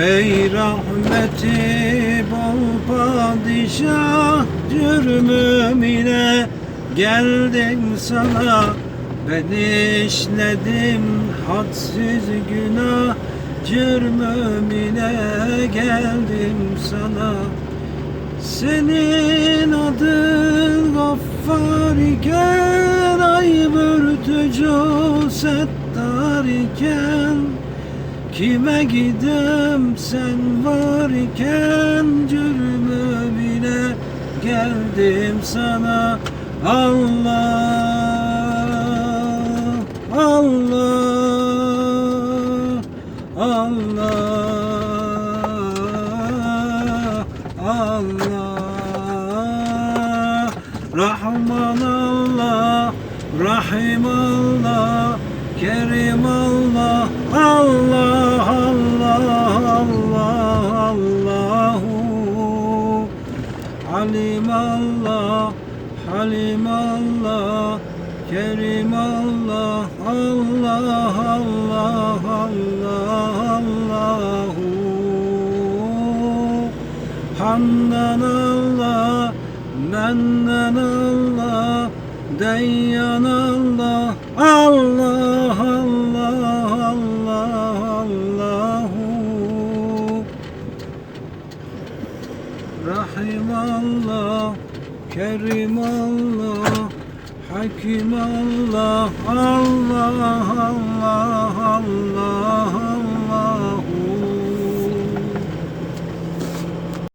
Ey rahmeti bol padişah Cürmüm ile geldim sana. Ben işledim hadsiz günah Cürmüm ile geldim sana. Senin adın gaffar iken Ay bürtücü settar iken Kime gidem sen var iken Cürmü bile geldim sana. Allah Allah Allah Allah. Rahman Allah Rahim Allah Kerim Allah Allah Alim Allah Halim Allah Kerim Allah Allah Allah Allah Allahu Handan Allah Menden Allah Deyyan Allah Rahim Allah, Kerim Allah, Hakim Allah, Allah, Allah,